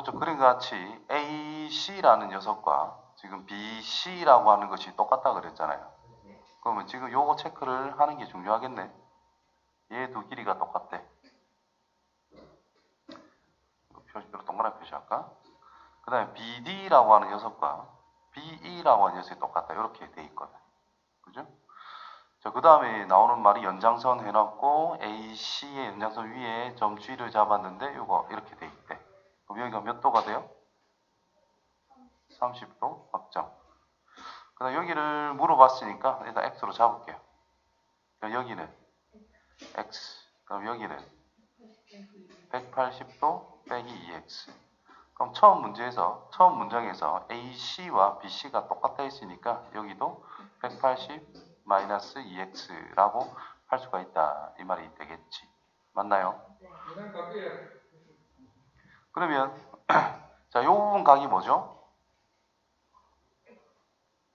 오른쪽 그림과 같이 AC라는 녀석과 지금 BC라고 하는 것이 똑같다 그랬잖아요. 그러면 지금 요거 체크를 하는 게 중요하겠네. 얘 두 길이가 똑같대. 이거 표시, 이렇게 동그랗게 표시할까? 그 다음에 BD라고 하는 녀석과 BE라고 하는 녀석이 똑같다. 이렇게 돼 있거든. 그죠? 자, 그 다음에 나오는 말이 연장선 해놨고 AC의 연장선 위에 점 G를 잡았는데 이거 이렇게 돼 있대. 여기가 몇 도가 돼요? 30도 확정. 그 다음 여기를 물어봤으니까 일단 X로 잡을게요. 그럼 여기는 X. 그럼 여기는 180도 빼기 2X. 그럼 처음 문제에서 처음 문장에서 AC와 BC가 똑같다 했으니까 여기도 180 마이너스 2x라고 할 수가 있다 이 말이 되겠지 맞나요? 그러면 자 요 부분 각이 뭐죠?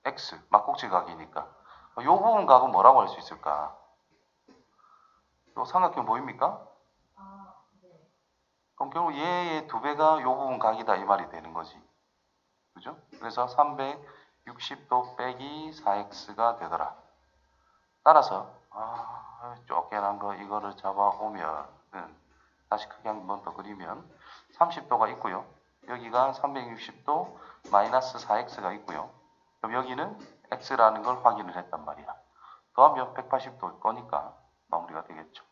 x 막국지 각이니까 요 부분 각은 뭐라고 할 수 있을까? 요 삼각형 보입니까? 아, 네. 그럼 결국 얘의 두 배가 요 부분 각이다 이 말이 되는 거지 그죠? 그래서 360도 빼기 4x가 되더라 따라서 아, 쫓겨난 거 이거를 잡아오면 다시 크게 한 번 더 그리면 30도가 있고요. 여기가 360도 마이너스 4x가 있고요. 그럼 여기는 x라는 걸 확인을 했단 말이야. 더하면 180도일 거니까 마무리가 되겠죠.